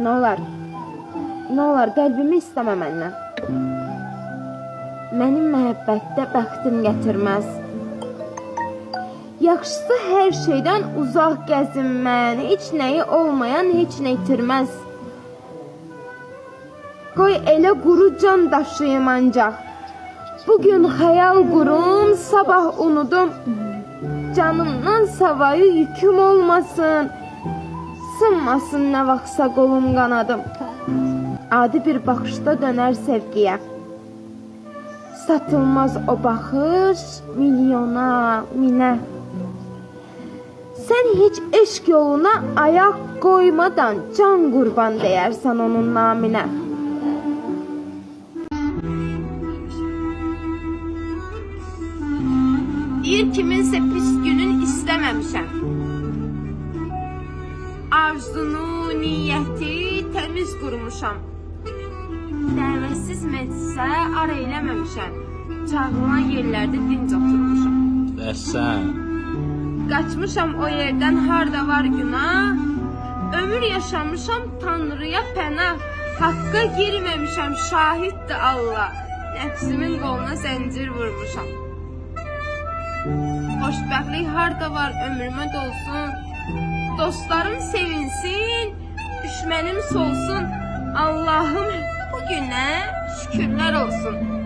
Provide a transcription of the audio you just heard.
Nə olar? Nə olar, qəlbimi istəmə məndən. Mənim məhəbbətdə bəxtim gətirməz. Yaxşısı hər şeydən uzaq gəzinmən, heç nəyi olmayan heç nə itirməz. Qoy elə quru can daşıyım ancaq. Bugün xəyal qurum, sabah unudum. Canımdan savayı yüküm olmasın. Sınmasın nə vaxtsa qolum qanadım. Adi bir baxışda dönər sevgiyə. Satılmaz o baxış milyona, minə. Sən heç eşq yoluna ayaq qoymadan can qurban deyərsən onun naminə. Deyir kiminsə pis günün istəməmişəm. Arzunu, niyyəti təmiz qurmuşam. Dəvətsiz məclisə ar eləməmişəm. Çağılan yerlərdə dinc oturmuşam. Bəs sən? Qaçmışam o yerdən harda var günah. Ömür yaşamışam Tanrıya pənah. Haqqa girməmişəm şahiddir Allah. Nəfsimin qoluna zəncir vurmuşam. Xoşbəxtlik harda var ömrümə dolsun. Dostlarım sevinsin, düşmənim solsun. Allahım bu günə şükürlər olsun.